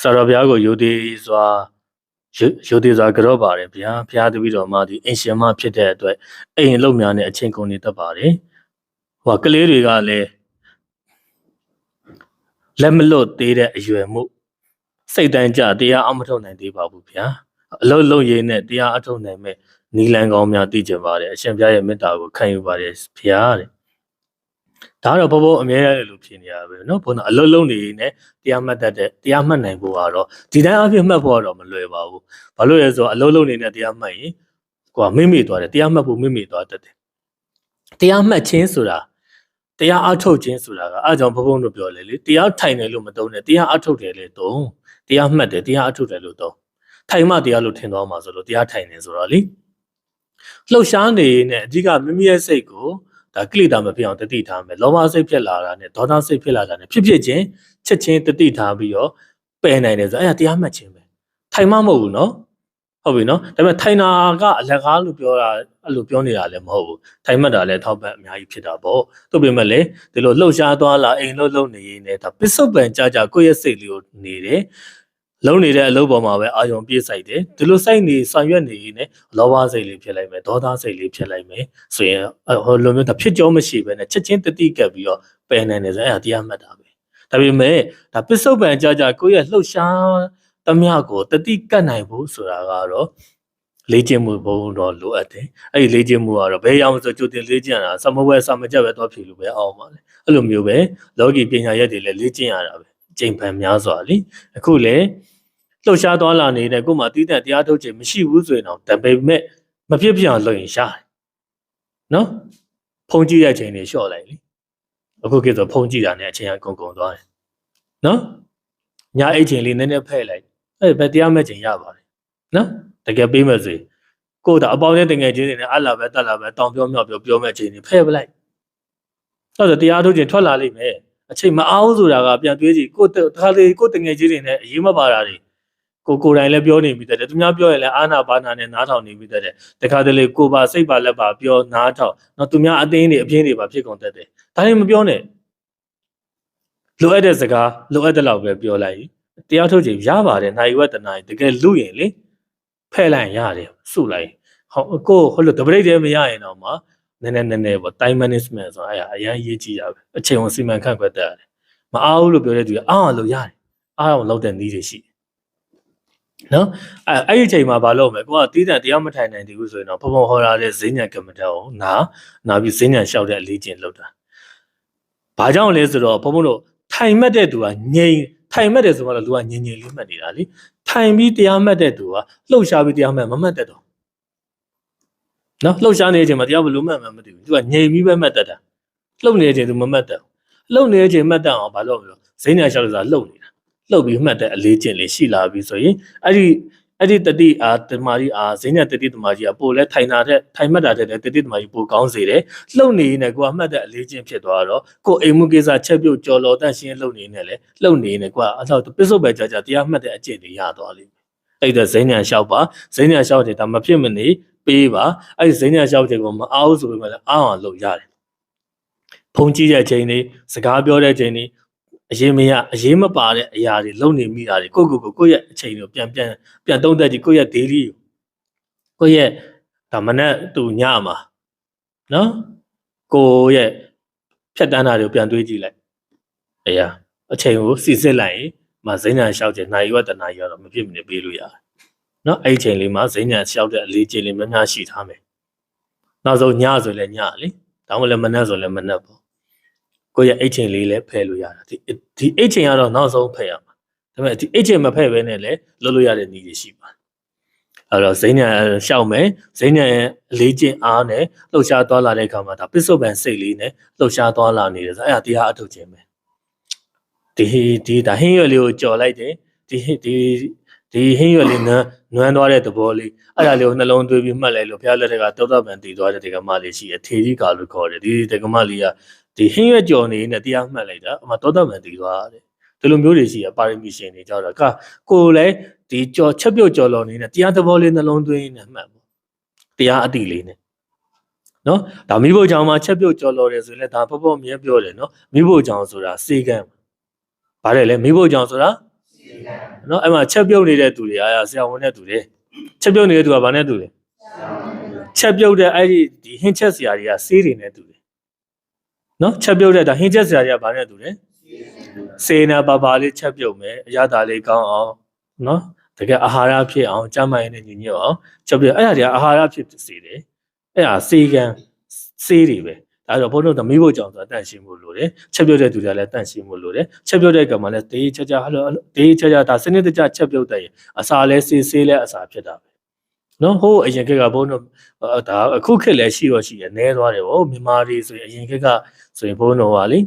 ဆရာတော်ဘုရားကိုယုသေးစွာယုယုသေးစွာကြော့ပါတယ်ဗျာဘုရားတပည့်တော်မှဒီအင်ရှင်မဖြစ်တဲ့အတွက်အိမ်အလုပ်များနဲ့အချင်းကုန်နေတတ်ပါတယ်ဟိုကလေးတွေကလည်းလက်မလွတ်သေးတဲ့အရွယ်မှုစိတ်တန်းကြတရားအမထုတ်နိုင်သေးပါဘူးဗျာအလုပ်လုပ်ရင်းနဲ့တရားအထုတ်နိုင်မဲ့နီလန်ကောင်းများသိကြပါတယ်အရှင်ဘုရားရဲ့မေတ္တာကိုခံယူပါတယ်ဘုရားတဲ့ ဒါတော့ဘောဘောအမြဲတမ်းလို့ဖြစ်နေရပဲเนาะဘုန်းတော်အလုံးလုံးနေနေတရားမှတ်တတ်တဲ့တရားမှတ်နိုင်ဖို့ကတော့ဒီတိုင်းအဖြစ်မှတ်ဖို့ကတော့မလွယ်ပါဘူးဘာလို့လဲဆိုတော့အလုံးလုံးနေနေတရားမှတ်ရင်ကိုကမိမိသွားတယ်တရားမှတ်ဖို့မိမိသွားတတ်တယ်တရားမှတ်ခြင်းဆိုတာတရားအထုတ်ခြင်းဆိုတာကအားကြောင့်ဘုံဘုံတို့ပြောလေလေတရားထိုင်တယ်လို့မသုံးနဲ့တရားအထုတ်တယ်လေသုံးတရားမှတ်တယ်တရားအထုတ်တယ်လို့သုံးထိုင်မှတရားလို့ထင်သွားမှာဆိုလို့တရားထိုင်နေဆိုတော့လေလှုပ်ရှားနေနဲ့အဓိကမိမိရဲ့စိတ်ကို ဒါကိလေသာမဖြစ်အောင်တတိထားမယ်လောဘစိတ်ဖြစ်လာတာနဲ့ဒေါသစိတ်ဖြစ်လာတာနဲ့ဖြစ်ဖြစ်ချင်းချက်ချင်းတတိထားပြီးတော့ပယ်နိုင်တယ်ဆိုအဲ့ဒါတရားမှတ်ခြင်းပဲထိုင်မှမဟုတ်ဘူးနော်ဟုတ်ပြီနော်ဒါပေမဲ့ထိုင်တာကအလကားလို့ပြောတာအဲ့လိုပြောနေတာလည်းမဟုတ်ဘူးထိုင်မှတ်တာလည်းထောက်ပံ့အများကြီးဖြစ်တာပေါ့သို့ပေမဲ့လည်းဒီလိုလှုပ်ရှားသွားလာအိမ်လှုပ်လှုပ်နေရင်လည်းဒါပစ္စုပန်ကြကြကိုယ့်ရဲ့စိတ်လေးကိုနေတယ် လုံးနေတဲ့အလုပ်ပေါ်မှာပဲအာယုံပြေးဆိုင်တယ်ဒီလိုစိုက်နေဆောင်ရွက်နေရင်လည်းလောဘစိတ်လေးဖြစ်လိုက်မယ်ဒေါသစိတ်လေးဖြစ်လိုက်မယ်ဆိုရင်ဟိုလိုမျိုးဒါဖြစ်ကြောမရှိပဲနဲ့ချက်ချင်းတတိကပ်ပြီးတော့ပယ်နိုင်တယ်ဆိုအဲ့ဒါတရားမှတ်တာပဲဒါပေမဲ့ဒါပစ္စုပန်ကြကြကိုယ့်ရဲ့လှုပ်ရှားသမျှကိုတတိကတ်နိုင်ဖို့ဆိုတာကတော့လေ့ကျင့်မှုဘုံတော့လိုအပ်တယ်အဲ့ဒီလေ့ကျင့်မှုကတော့ဘယ်ရောက်ဆိုကြိုတင်လေ့ကျင့်ရတာစမဝဲစမကြက်ပဲတော့ဖြေလို့ပဲအောင်ပါလေအဲ့လိုမျိုးပဲလောကီပညာရက်တွေလည်းလေ့ကျင့်ရတာပဲအချိန်ပန်များစွာလीအခုလေ လှုပ်ရှားသွားလာနေတဲ့ကိုယ်မှာတီးတဲ့တရားထုတ်ခြင်းမရှိဘူးဆိုရင်တော့တပေမဲ့မဖြစ်ပြအောင်လုပ်ရင်ရှားတယ်နော်ဖုံးကြည့်တဲ့အချိန်တွေလျှော့လိုက်လीအခုကိစ္စဖုံးကြည့်တာနဲ့အချိန်ကကုန်ကုန်သွားတယ်နော်ညာအိတ်ချိန်လေးနည်းနည်းဖဲ့လိုက်အဲ့ပဲတရားမဲ့ချိန်ရပါတယ်နော်တကယ်ပေးမယ်ဆိုရင်ကိုယ်တော့အပေါင်းနဲ့တငယ်ချင်းတွေနဲ့အလာပဲတက်လာပဲတောင်ပြောမြောက်ပြောပြောမဲ့ချိန်တွေဖဲ့ပလိုက်အဲ့ဒါတရားထုတ်ခြင်းထွက်လာလိမ့်မယ်အချိန်မအားဘူးဆိုတာကပြန်တွေးကြည့်ကိုယ်တခါလေကိုယ်တငယ်ချင်းတွေနဲ့အရေးမပါတာတွေ ကိုကိုယ်တိုင်လည်းပြောနေပြီးတဲ့သူများပြောရင်လည်းအာနာပါနာနဲ့နားထောင်နေပြီးတဲ့တခါတလေကိုပါစိတ်ပါလက်ပါပြောနားထောင်တော့သူများအသိတွေအပြင်းတွေပါဖြစ်ကုန်တတ်တယ်ဒါရင်မပြောနဲ့လိုအပ်တဲ့စကားလိုအပ်တဲ့လောက်ပဲပြောလိုက်တရားထုတ်ချိန်ရပါတယ်နိုင်ဝတ္တနာတကယ်လူရင်လေဖဲ့လိုက်ရတယ်စုလိုက်ဟောကိုဟိုလိုတပရိတ်တည်းမရရင်တော့မှနည်းနည်းနည်းနည်းပေါ့ time management ဆိုတာအဲ့ဒါအရင်ရေးကြည့်ရပဲအချိန်ကိုစီမံခန့်ခွဲတတ်ရတယ်မအားဘူးလို့ပြောတဲ့သူကအားအောင်လို့ရတယ်အားအောင်လုပ်တဲ့နည်းတွေရှိတယ် နော်အဲအဲ့ဒီအချိန်မှာဘာလုပ်မလဲကိုကတီးတန်တရားမထိုင်နိုင်သေးဘူးဆိုရင်တော့ဖုံဖုံဟောရတဲ့ဈဉ္ညာကမ္မတောကိုနာနာပြီးဈဉ္ညာလျှောက်တဲ့အလေးကျင့်လုပ်တာဘာကြောင့်လဲဆိုတော့ဘုံဘုံတို့ထိုင်မှတ်တဲ့သူကငြိမ်ထိုင်မှတ်တယ်ဆိုတော့လူကငြိမ်ငြိမ်လေးမှတ်နေတာလေထိုင်ပြီးတရားမှတ်တဲ့သူကလှုပ်ရှားပြီးတရားမှတ်မမှတ်တတ်တော့နော်လှုပ်ရှားနေတဲ့အချိန်မှာတရားဘယ်လိုမှတ်မှမသိဘူးသူကငြိမ်ပြီးပဲမှတ်တတ်တာလှုပ်နေတဲ့အချိန်သူမမှတ်တတ်ဘူးလှုပ်နေတဲ့အချိန်မှတ်တတ်အောင်ဘာလုပ်မလို့ဈဉ္ညာလျှောက်လို့ဆိုတာလှုပ်နေတာ လှုပ်ပြီးမှတ်တဲ့အလေးကျင့်လေးရှိလာပြီဆိုရင်အဲ့ဒီအဲ့ဒီတတိအာတမာကြီးအာဈဉ္ညာတတိတမာကြီးကပို့လဲထိုင်တာတဲ့ထိုင်မှတ်တာတဲ့တတိတမာကြီးပိုကောင်းစေတယ်လှုပ်နေရင်လည်းကိုကမှတ်တဲ့အလေးကျင့်ဖြစ်သွားတော့ကိုအိမ်မှုကိစ္စချက်ပြုတ်ကြော်လော်တန့်ရှင်းလှုပ်နေနေလေလှုပ်နေနေကိုကအတော့ပစ္စုပန်ကြကြတရားမှတ်တဲ့အကျင့်တွေရသွားလိမ့်မယ်အဲ့ဒါဈဉ္ညာလျှောက်ပါဈဉ္ညာလျှောက်တယ်ဒါမဖြစ်မနေပေးပါအဲ့ဒီဈဉ္ညာလျှောက်တယ်ကိုမအားဘူးဆိုပေမဲ့လည်းအားအောင်လုပ်ရတယ်ဖုံကြည့်တဲ့အချိန်လေးစကားပြောတဲ့အချိန်လေး အရေးမရအရေးမပါတဲ့အရာတွေလုံနေမိတာတွေကိုကိုကိုကိုယ့်ရဲ့အချိန်ကိုပြန်ပြန်ပြန်သုံးသက်ကြည့်ကိုယ့်ရဲ့ daily ကိုယ့်ရဲ့ဒါမနဲ့သူညမှာနော်ကိုယ့်ရဲ့ဖြတ်တန်းတာတွေကိုပြန်တွေးကြည့်လိုက်အရာအချိန်ကိုစီစစ်လိုက်ရင်မဇိညာလျှောက်တဲ့နိုင်ရွက်တနာရတော့မဖြစ်မနေပေးလို့ရတယ်နော်အဲ့ဒီအချိန်လေးမှာဇိညာလျှောက်တဲ့အလေးချိန်လေးများများရှိထားမယ်နောက်ဆုံးညဆိုလည်းညလေဒါမှမဟုတ်လည်းမနက်ဆိုလည်းမနက်ပေါ့ ကိုယ့်ရဲ့အိတ်ချိန်လေးလည်းဖယ်လို့ရတာဒီဒီအိတ်ချိန်ကတော့နောက်ဆုံးဖယ်ရမှာဒါပေမဲ့ဒီအိတ်ချိန်မဖယ်ဘဲနဲ့လည်းလုပ်လို့ရတဲ့နည်းတွေရှိပါတယ်အဲ့တော့ဇိညာရှောက်မယ်ဇိညာရဲ့အလေးကျင့်အားနဲ့လှုပ်ရှားသွားလာတဲ့အခါမှာဒါပစ္စုပန်စိတ်လေးနဲ့လှုပ်ရှားသွားလာနေတယ်ဆိုအဲ့ဒါတရားအထုတ်ခြင်းပဲဒီဒီဒါဟင်းရွက်လေးကိုကြော်လိုက်တယ်ဒီဒီဒီဟင်းရွက်လေးနွမ်းနွမ်းသွားတဲ့သဘောလေးအဲ့ဒါလေးကိုနှလုံးသွင်းပြီးမှတ်လိုက်လို့ဘုရားလက်ထက်ကတောတပံတည်သွားတဲ့ဒီကမလေးရှိတယ်ထေကြီးကာလို့ခေါ်တယ်ဒီဒီကမလေးက ဒီဟင်းရွက်ကြော်နေနဲ့တရားမှတ်လိုက်တာအမှတောတပံတည်သွားတယ်ဒီလိုမျိုးတွေရှိရပါရမီရှင်တွေကြောက်တာကကိုယ်လည်းဒီကြော်ချက်ပြုတ်ကြော်လော်နေနဲ့တရားသဘောလေးနှလုံးသွင်းနေမှတ်ပေါ့တရားအတိလေးနဲ့နော်ဒါမိဖို့ကြောင့်မှချက်ပြုတ်ကြော်လော်တယ်ဆိုရင်လည်းဒါပေါ့ပေါ့မြဲပြောတယ်နော်မိဖို့ကြောင့်ဆိုတာစေကံပါတယ်လေမိဖို့ကြောင့်ဆိုတာနော်အဲ့မှာချက်ပြုတ်နေတဲ့သူတွေအားရဆရာဝန်တဲ့သူတွေချက်ပြုတ်နေတဲ့သူကဘာနဲ့တူလဲချက်ပြုတ်တဲ့အဲ့ဒီဒီဟင်းချက်ဆရာတွေကဆေးတွေနဲ့တူတယ် နော်ချက်ပြုတ်တဲ့ဒါဟင်းချက်ဆရာတွေကဘာနဲ့တူလဲစေနာပါပါလေးချက်ပြုတ်မယ်အရသာလေးကောင်းအောင်နော်တကယ်အာဟာရဖြစ်အောင်ကျန်းမာရေးနဲ့ညီညွတ်အောင်ချက်ပြုတ်အဲ့ဒါတွေကအာဟာရဖြစ်စေတယ်အဲ့ဒါစေကံစေးတွေပဲဒါဆိုဘုန်းတော်သမီးဖို့ကြောင့်ဆိုတာတန့်ရှင်းဖို့လိုတယ်ချက်ပြုတ်တဲ့သူတွေကလည်းတန့်ရှင်းဖို့လိုတယ်ချက်ပြုတ်တဲ့ကံမှာလည်းတေးချာချာဟလိုတေးချာချာဒါစနစ်တကျချက်ပြုတ်တဲ့ရင်အစာလဲစေးစေးလဲအစာဖြစ်တာပဲ နော်ဟိုးအရင်ကကဘုန်းတော်ဒါအခုခေတ်လည်းရှိတော့ရှိရနဲသွားတယ်ဗောမြန်မာတွေဆိုရင်အရင်ကကဆိုရင်ဘုန်းတော်ကလေ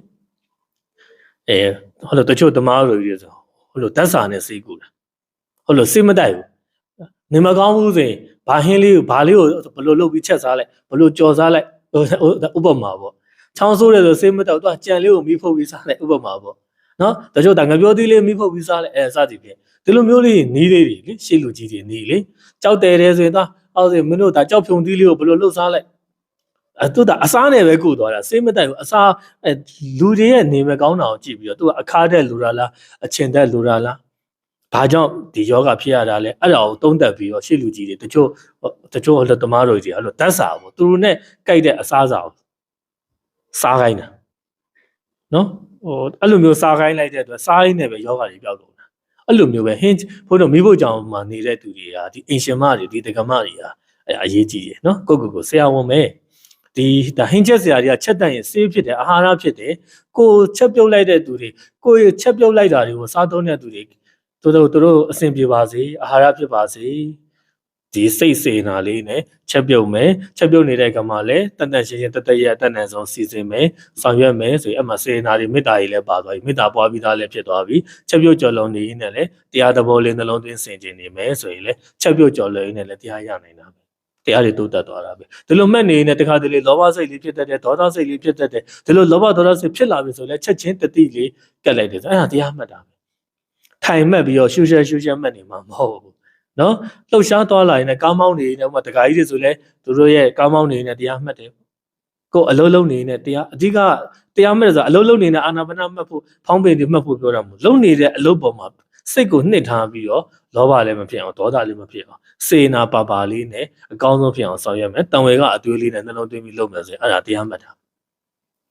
အဲဟိုလိုတချို့သမားတွေဆိုဟိုလိုတက်စာနဲ့စေးကူတာဟိုလိုစေးမတိုက်ဘူးနေမကောင်းဘူးဆိုရင်ဘာဟင်းလေးကိုဘာလေးကိုဘယ်လိုလုပ်ပြီးချက်စားလိုက်ဘယ်လိုကြော်စားလိုက်ဥပမာပေါ့ချောင်းဆိုးတယ်ဆိုစေးမတောက်တော့ကြံလေးကိုမိဖုတ်ပြီးစားလိုက်ဥပမာပေါ့နော်တချို့တငပြောသီးလေးမိဖုတ်ပြီးစားလိုက်အဲစသည်ဖြင့် ဒီလိုမျိုးလေးနီးလေးတွေလေရှေ့လူကြီးတွေနီးလေကြောက်တယ်တယ်ဆိုရင်တော့အောက်ဆိုမင်းတို့ဒါကြောက်ဖြုံသီးလေးကိုဘယ်လိုလှုပ်စားလိုက်အဲသူကအစားနဲ့ပဲကုသွားတာစေးမတိုက်ဘူးအစားအဲလူတွေရဲ့နေမကောင်းတာကိုကြည့်ပြီးတော့သူကအခါတဲ့လူရလားအချင်တဲ့လူရလားဘာကြောင့်ဒီယောဂဖြစ်ရတာလဲအဲ့ဒါကိုသုံးသပ်ပြီးတော့ရှေ့လူကြီးတွေတချို့တချို့ဟိုသမားတို့ကြီးအဲ့လိုတတ်စာပေါ့သူတို့နဲ့ကြိုက်တဲ့အစားစာကိုစားခိုင်းတာနော်ဟိုအဲ့လိုမျိုးစားခိုင်းလိုက်တဲ့အတွက်စားရင်းနဲ့ပဲယောဂတွေပြောက်ကုန်တာ အဲ့လိုမျိုးပဲဟင်းဘုန်းတော်မိဖို့ကြောင့်မှနေတဲ့သူတွေကဒီအင်ရှင်မတွေဒီတက္ကမတွေကအဲ့အရေးကြီးတယ်နော်ကိုကိုကိုဆရာဝန်ပဲဒီဒါဟင်းချက်ဆရာတွေကချက်တန့်ရင်ဆေးဖြစ်တယ်အာဟာရဖြစ်တယ်ကိုချက်ပြုတ်လိုက်တဲ့သူတွေကိုရချက်ပြုတ်လိုက်တာတွေကိုစားသုံးတဲ့သူတွေသူတို့သူတို့အဆင်ပြေပါစေအာဟာရဖြစ်ပါစေ ဒီစိတ်စေနာလေးနဲ့ချက်ပြုတ်မယ်ချက်ပြုတ်နေတဲ့ကမှလည်းတန်တန်ရှင်းရှင်းတသက်ရတန်တန်ဆုံးစီစဉ်မယ်ဆောင်ရွက်မယ်ဆိုရင်အမှစေနာတွေမေတ္တာကြီးလည်းပါသွားပြီမေတ္တာပွားပြီးသားလည်းဖြစ်သွားပြီချက်ပြုတ်ကြော်လုံးနေနဲ့လည်းတရားသဘောလေးနှလုံးသွင်းဆင်ခြင်နေမယ်ဆိုရင်လည်းချက်ပြုတ်ကြော်လုံးနဲ့လည်းတရားရနိုင်တာပဲတရားတွေတိုးတက်သွားတာပဲဒီလိုမှတ်နေနေတခါတလေလောဘစိတ်လေးဖြစ်တတ်တယ်ဒေါသစိတ်လေးဖြစ်တတ်တယ်ဒီလိုလောဘဒေါသစိတ်ဖြစ်လာပြီဆိုလည်းချက်ချင်းတတိလေးကတ်လိုက်တယ်ဆိုအဲ့ဒါတရားမှတ်တာပဲထိုင်မှတ်ပြီးတော့ရှူရှက်ရှူရှက်မှတ်နေမှာမဟုတ်ဘူး နော်လှုပ်ရှားသွားလာရင်လည်းကားမောင်းနေနေဥပမာတခါကြီးတွေဆိုလဲသူတို့ရဲ့ကားမောင်းနေနေတရားမှတ်တယ်ကိုအလုံးလုံးနေနေတရားအဓိကတရားမှတ်ဆိုအလုံးလုံးနေနေအာနာပါနမှတ်ဖို့ဖောင်းပင်တွေမှတ်ဖို့ပြောတာမဟုတ်လုံးနေတဲ့အလုံးပေါ်မှာစိတ်ကိုနှစ်ထားပြီးတော့လောဘလည်းမဖြစ်အောင်ဒေါသလည်းမဖြစ်အောင်စေနာပါပါလေးနဲ့အကောင်းဆုံးဖြစ်အောင်ဆောင်ရွက်မယ်တံဝေကအသွေးလေးနဲ့နှလုံးသွင်းပြီးလုပ်မယ်ဆိုရင်အဲ့ဒါတရားမှတ်တာ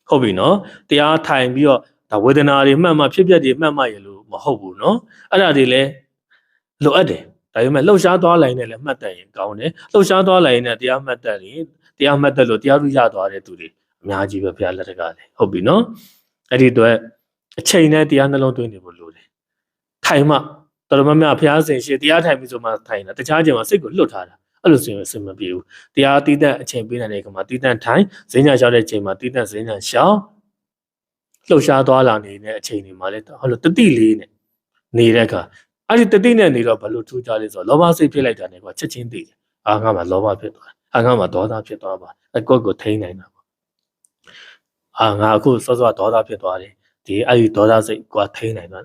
ဟုတ်ပြီနော်တရားထိုင်ပြီးတော့ဒါဝေဒနာတွေမှတ်မှဖြစ်ပျက်တွေမှတ်မှရလို့မဟုတ်ဘူးနော်အဲ့ဒါတွေလည်းလိုအပ်တယ် ဒါပေမဲ့လှုပ်ရှားသွားလိုက်နဲ့လည်းမှတ်တတ်ရင်ကောင်းတယ်လှုပ်ရှားသွားလိုက်ရင်လည်းတရားမှတ်တတ်ရင်တရားမှတ်တတ်လို့တရားဥရသွားတဲ့သူတွေအများကြီးပဲဘုရားလက်ထက်ကလည်းဟုတ်ပြီနော်အဲ့ဒီအတွက်အချိန်နဲ့တရားနှလုံးသွင်းနေဖို့လိုတယ်ထိုင်မှတော်တော်များများဘုရားရှင်ရှေ့တရားထိုင်ပြီးဆိုမှထိုင်တာတခြားချိန်မှာစိတ်ကိုလွတ်ထားတာအဲ့လိုဆိုရင်အဆင်မပြေဘူးတရားတည်တဲ့အချိန်ပေးနိုင်တဲ့အခါမှာတည်တဲ့ထိုင်ဈဉ္ညာလျှောက်တဲ့ချိန်မှာတည်တဲ့ဈဉ္ညာလျှောက်လှုပ်ရှားသွားလာနေတဲ့အချိန်တွေမှာလည်းဟောလို့တတိလေးနဲ့နေတဲ့အခါ အဲ့ဒီတတိနဲ့နေတော့ဘလို့ထူးကြလဲဆိုတော့လောဘစိတ်ဖြစ်လိုက်တာ ਨੇ ကွာချက်ချင်းသိတယ်အာငါမှလောဘဖြစ်သွားအာငါမှဒေါသဖြစ်သွားပါအကွက်ကိုထိန်းနိုင်တာပေါ့အာငါအခုစောစောဒေါသဖြစ်သွားတယ်ဒီအဲ့ဒီဒေါသစိတ်ကွာထိန်းနိုင်တော့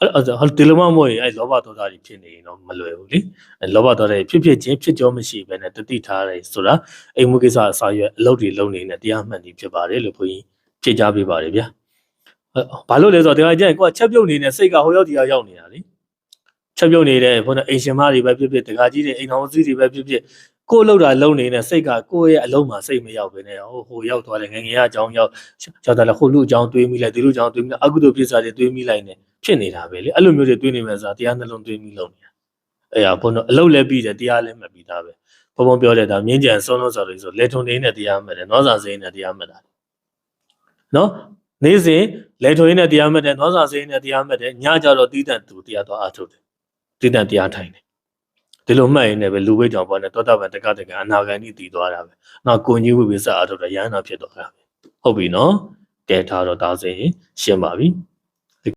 အဲ့ဟိုဒီလိုမှမဟုတ်ရင်အဲ့လောဘဒေါသတွေဖြစ်နေရင်တော့မလွယ်ဘူးလေအဲ့လောဘဒေါသတွေဖြစ်ဖြစ်ချင်းဖြစ်ကြောမရှိဘဲနဲ့တတိထားတယ်ဆိုတာအိမ်မှုကိစ္စအစာရွက်အလုပ်တွေလုပ်နေတဲ့တရားမှန်ကြီးဖြစ်ပါတယ်လို့ဘုန်းကြီးဖြေချပေးပါတယ်ဗျာဘာလို့လဲဆိုတော့တရားကျရင်ကိုကချက်ပြုတ်နေတဲ့စိတ်ကဟိုရောက်ဒီရောက်နေတာလေ ချက်ပြုတ်နေတဲ့ဘုန်းတော်အိမ်ရှင်မတွေပဲဖြစ်ဖြစ်တကာကြီးတွေအိမ်တော်စုတွေပဲဖြစ်ဖြစ်ကိုယ်လောက်တာလုံနေတဲ့စိတ်ကကိုယ့်ရဲ့အလုံးမှာစိတ်မရောက်ဘဲနဲ့ဟိုဟိုရောက်သွားတယ်ငငယ်အကြောင်းရောက်ရောက်တယ်လေဟိုလူအကြောင်းတွေးမိလိုက်ဒီလူအကြောင်းတွေးမိလိုက်အကုသိုလ်ပြစ်စားတွေတွေးမိလိုက်နေဖြစ်နေတာပဲလေအဲ့လိုမျိုးတွေတွေးနေမယ်ဆိုတာတရားနှလုံးတွေးမိလုံနေတာအဲ့ဒါဘုန်းတော်အလုတ်လည်းပြီးတယ်တရားလည်းမှတ်ပြီးသားပဲဘုံဘုံပြောတဲ့ဒါမြင်းကြံဆုံးလို့ဆိုလို့ဆိုလေထုံနေနဲ့တရားမှတ်တယ်နောစာစိန်နဲ့တရားမှတ်တာနော်နေ့စဉ်လေထုံရင်းနဲ့တရားမှတ်တယ်နောစာစိန်နဲ့တရားမှတ်တယ်ညကြတော့တီးတန့်သူတရားတော့အားထုတ်တယ် တီးတန့်တရားထိုင်တယ်ဒီလိုမှတ်ရင်လည်းပဲလူဝိတ်ကြောင့်ပေါ့နဲ့တောတပံတက္ကတကအနာဂန်ကြီးတည်သွားတာပဲနောက်ကိုကြီးဝိပ္ပစအားထုတ်တာရဟန္တာဖြစ်သွားတာပဲဟုတ်ပြီနော်ကဲထားတော့ဒါဆိုရင်ရှင်းပါပြီ